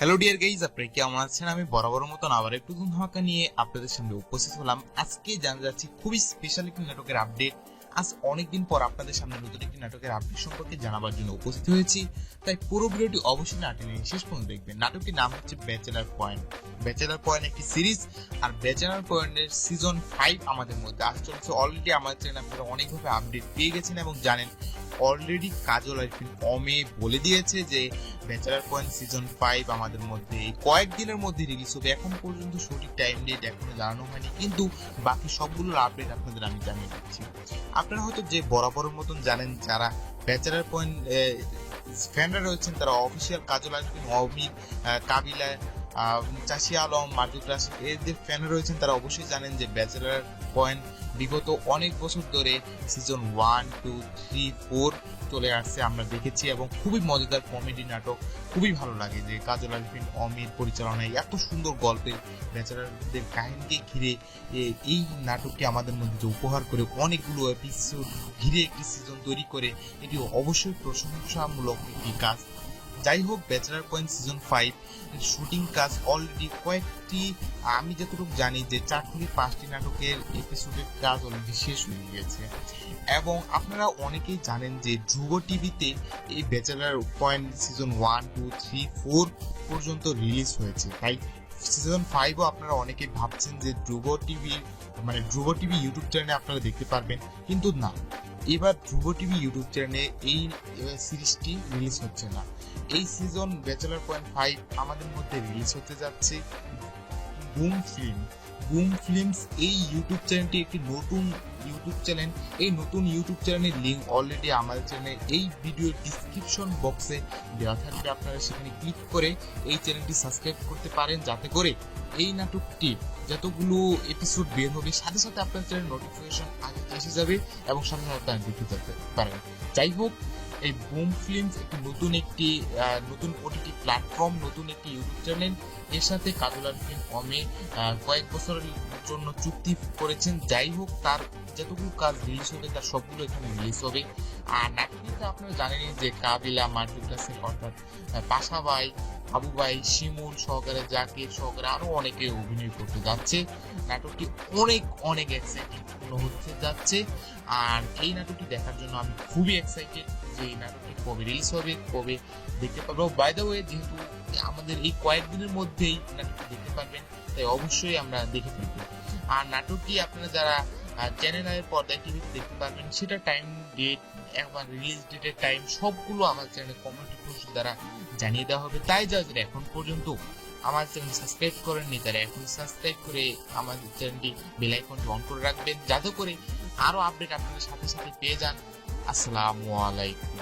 Hello dear guys আপনারা কেমন আছেন? আমি বরাবর মতন আবার একটু ধুমধামাকা নিয়ে আপনাদের সামনে উপস্থিত হলাম। আজকে জানা যাচ্ছি খুবই স্পেশাল একটি নাটকের আপডেট আজ অনেকদিন পর আপনাদের সামনে নতুন একটি নাটকের আপডেট সম্পর্কে জানাবার জন্য উপস্থিত হয়েছি। তাই পুরো ভিডিওটি অবশ্যই নাটক শেষ পর্যন্ত দেখবেন। নাটকটির নাম হচ্ছে ব্যাচেলার পয়েন্ট ব্যাচেলার পয়েন্ট একটি সিরিজ আর ব্যাচেলার পয়েন্টের সিজন ফাইভ আমাদের মধ্যে আজ চলছে। অলরেডি আমাদের চ্যানেল আপনারা অনেকভাবে আপডেট পেয়ে গেছেন এবং জানেন। অলরেডি কাজল আরফিন অমে বলে দিয়েছে যে ব্যাচেলার পয়েন্ট সিজন ফাইভ আমাদের মধ্যে কয়েকদিনের মধ্যে রিলিজ হবে। এখন পর্যন্ত সঠিক টাইম ডেট এখনও জানানো হয়নি কিন্তু বাকি সবগুলোর আপডেট আপনাদের আমি জানিয়ে দিচ্ছি। আপনারা হয়তো যে বরাবরের মতন জানেন যারা ব্যাচেলার পয়েন্ট ফ্যানরা রয়েছেন তারা অফিসিয়াল কাজল অমির আহ, কাবিলা চাষি আলম মার্জুক রাশি এদের ফ্যান রয়েছেন তারা অবশ্যই জানেন যে ব্যাচেলার পয়েন্ট বিগত অনেক বছর ধরে season one two three four চলে আসছে, আমরা দেখেছি এবং খুবই মজাদার কমেডি নাটক, খুবই ভালো লাগে যে কাজল আরফিন অমির পরিচালনায় এত সুন্দর গল্পের ব্যাচেলারদের কাহিনীকে ঘিরে এই নাটকটি আমাদের মধ্যে যে উপহার করে অনেকগুলো এপিসোড ঘিরে একটি সিজন তৈরি করে, এটি অবশ্যই প্রশংসামূলক একটি কাজ। যাই হোক bachelor point season five shooting কাজ অলরেডি কয়েকটি, আমি যতটুকু জানি যে চার থেকে পাঁচটি নাটকের এপিসোডের কাজ অলরেডি শেষ হয়ে গিয়েছে এবং আপনারা অনেকেই জানেন যে ধ্রুব টিভিতে এই bachelor point season one two three four পর্যন্ত রিলিজ হয়েছে। তাই সিজন ফাইভও আপনারা অনেকেই ভাবছেন যে ধ্রুব টিভি মানে ধ্রুব টিভি ইউটিউব চ্যানেলে আপনারা দেখতে পারবেন, কিন্তু না। এবার ধ্রুব টিভি ইউটিউব চ্যানেলে এই সিরিজটি রিলিজ হচ্ছে না। এই সিজন ব্যাচেলার পয়েন্ট ফাইভ আমাদের মধ্যে রিলিজ হতে যাচ্ছে বুম ফিল্ম বুম ফিল্মস এই ইউটিউব চ্যানেলটি একটি নতুন ইউটিউব চ্যানেল এই নতুন ইউটিউব চ্যানেলের লিঙ্ক অলরেডি আমাদের চ্যানেলে এই ভিডিওর ডিসক্রিপশন বক্সে দেওয়া থাকবে। আপনারা সেখানে ক্লিক করে এই চ্যানেলটি সাবস্ক্রাইব করতে পারেন। যাতে করে এই নাটকটি যতগুলো এপিসোড বের হবে, সাথে সাথে আপনার চ্যানেল নোটিফিকেশন আগে এসে যাবে এবং সাথে সাথে আপনারা দেখতে পারেন যাই হোক এই বুম ফিল্মস একটি নতুন একটি নতুন ওটিটি প্ল্যাটফর্ম নতুন একটি ইউটিউব চ্যানেল এর সাথে কাজল আরফিন অমে কয়েক বছরের জন্য চুক্তি করেছেন। যাই হোক তার যতগুলো কাজ রিলিজ হবে তার সবগুলো এখানে রিলিজ হবে। আর নাটকটিতে আপনারা জানেনই যে কাবিলা রাসেল অর্থাৎ আহ, পাশা ভাই শিমুল সহকারে জাকির সহকারে আরও অনেকে অভিনয় করতে যাচ্ছে। নাটকটি অনেক অনেক এক্সাইটিং হতে যাচ্ছে। আর এই নাটকটি দেখার জন্য আমি খুবই এক্সাইটেড যে এই নাটকটি কবে রিলিজ হবে, কবে দেখতে পারব বাই দ্য ওয়ে যেহেতু আমাদের এই কয়েকদিনের মধ্যেই নাটকটি দেখতে পারবেন, তাই অবশ্যই আমরা দেখে ফেলব। আর নাটকটি আপনারা যারা চ্যানেল আয়ের পর্দায় টিভিতে দেখতে পারবেন, সেটা টাইম ডেট একবার রিলিজ ডেটের টাইম সবগুলো আমার চ্যানেলে কমিউনিটি পোস্ট দ্বারা জানিয়ে দেওয়া হবে। তাই যা যারা এখন পর্যন্ত আমার চ্যানেল সাবস্ক্রাইব করেননি তারা এখন সাবস্ক্রাইব করে আমাদের চ্যানেলটি বেল আইকনটি অন করে রাখবেন। যাতে করে আরও আপডেট আপনাদের সাথে সাথে পেয়ে যান। আসসালামু আলাইকুম।